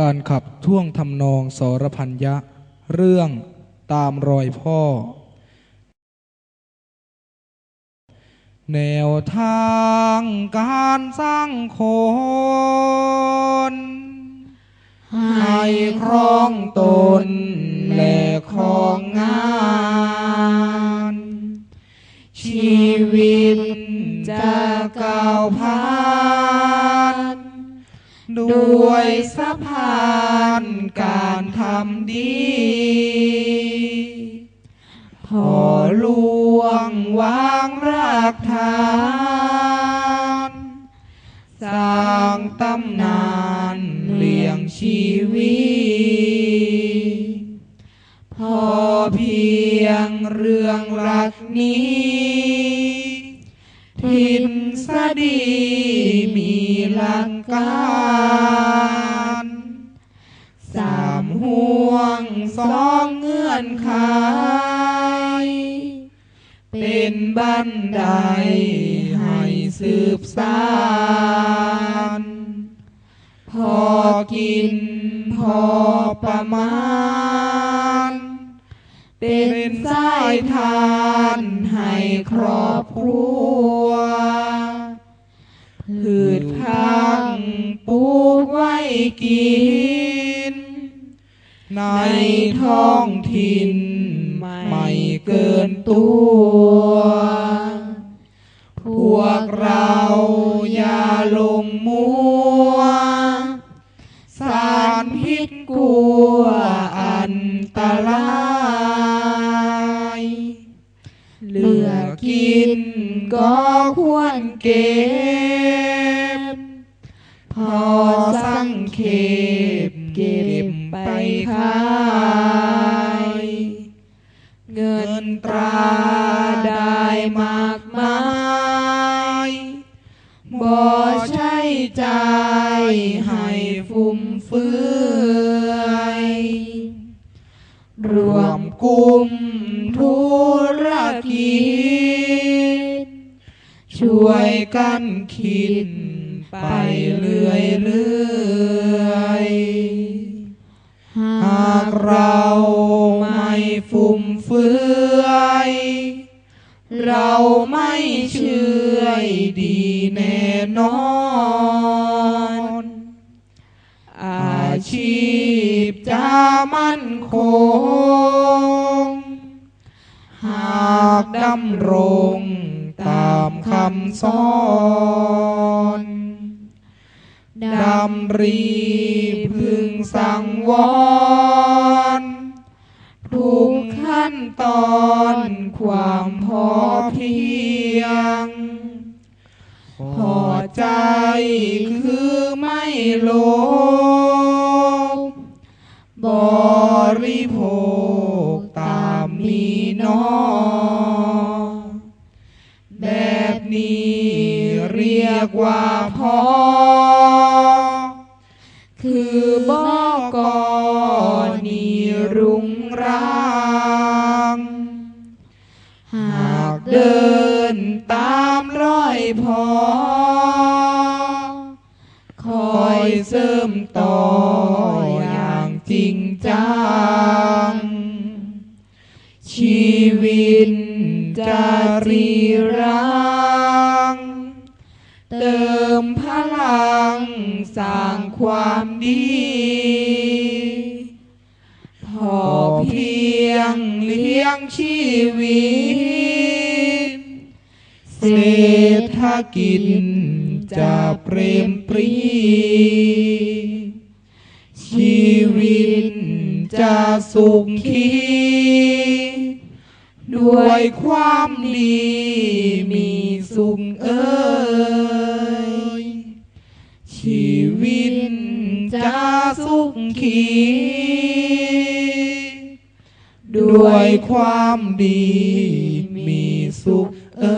การขับท่วงทำนองสรพัญญะ เรื่องตามรอยพ่อ แนวทางการสร้างคนให้ครองตนและ ด้วยสะพานการทำดี พอลวงวางรากฐาน สร้างตำนานเลี้ยงชีวิต พอเพียงเรื่องรักนี้ ทินสดี กการสามห่วงสองเงื่อนไขเป็นบันไดให้สืบสานพอกินพอประมาณ เป็นสายทานให้ครอบครัว ไม่เกินตัว พวกเราอย่าลงมัว สารพิษกลัวอันตรายเหลือกินก็ควรเก็บ พอสังเขป ช้จ่ายให้ฟุ่มเฟือยรวมกลุ่มธุรกิจ ช่วยกันคิดไปเรื่อยเรื่อยหากเราไม่ฟุ่มเฟือยเราไม่เชื่อดีแน่ นอนอาชีพจะมั่นคง หากดำรงตามคำสอนดำรีพึงสั่งวอนทุกขั้นตอนความพอเพียง ใจคือไม่โลภบริโภคตามมีน้อ แบบนี้เรียกว่าพอ คือบอกอนี่รุงรัง หากเดินตามรอยพอ ริมต่ออย่างจริงจัง ชีวิตจะรีรัง เติมพลังสร้างความดีพอเพียงเลี้ยงชีวิต เศรษฐกิจ จะเปรมปรี ชีวิตจะสุขีด้วยความดีมีสุขเอ่ยชีวิตจะสุขขีด้วยความดีมีสุขเอ่